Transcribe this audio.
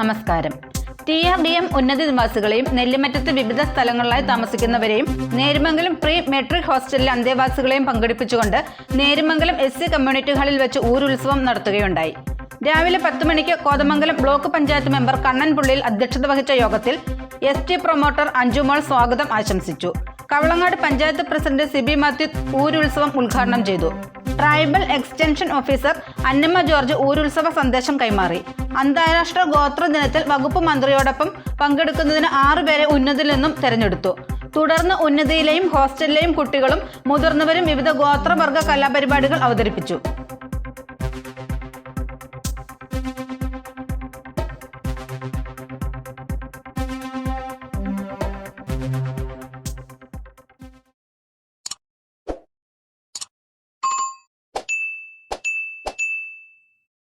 നമസ്കാരം. T R D M ഉന്നതി നിവാസികളെയും നെല്ലിമറ്റത്ത് വിവിധ സ്ഥലങ്ങളിലായി താമസിക്കുന്നവരെയും നേരുമംഗലം പ്രീ മെട്രിക് ഹോസ്റ്റലിലെ അന്തേവാസികളെയും പങ്കെടുപ്പിച്ചുകൊണ്ട് നേരുമംഗലം എസ് സി കമ്മ്യൂണിറ്റി ഹാളിൽ വെച്ച് ഊരുത്സവം നടത്തുകയുണ്ടായി. രാവിലെ പത്ത് മണിക്ക് കോതമംഗലം ബ്ലോക്ക് പഞ്ചായത്ത് മെമ്പർ കണ്ണൻപുള്ളിയിൽ അധ്യക്ഷത വഹിച്ച യോഗത്തിൽ എസ് ടി പ്രൊമോട്ടർ അഞ്ജുമോൾ സ്വാഗതം ആശംസിച്ചു. കവളങ്ങാട് പഞ്ചായത്ത് പ്രസിഡന്റ് സിബി മാത്യു ഊരുത്സവം ഉദ്ഘാടനം ചെയ്തു. Tribal extension officer Annamma George ഊരുത്സവ സന്ദേശം കൈമാറി. അന്താരാഷ്ട്ര ഗോത്ര ദിനത്തിൽ വകുപ്പ് മന്ത്രിയോടൊപ്പം പങ്കെടുക്കുന്നതിന് ആറുപേരെ ഉന്നതിയിൽ നിന്നും തെരഞ്ഞെടുത്തു. തുടർന്ന് ഉന്നതിയിലെയും ഹോസ്റ്റലിലെയും കുട്ടികളും മുതിർന്നവരും വിവിധ ഗോത്രവർഗ കലാപരിപാടികൾ അവതരിപ്പിച്ചു.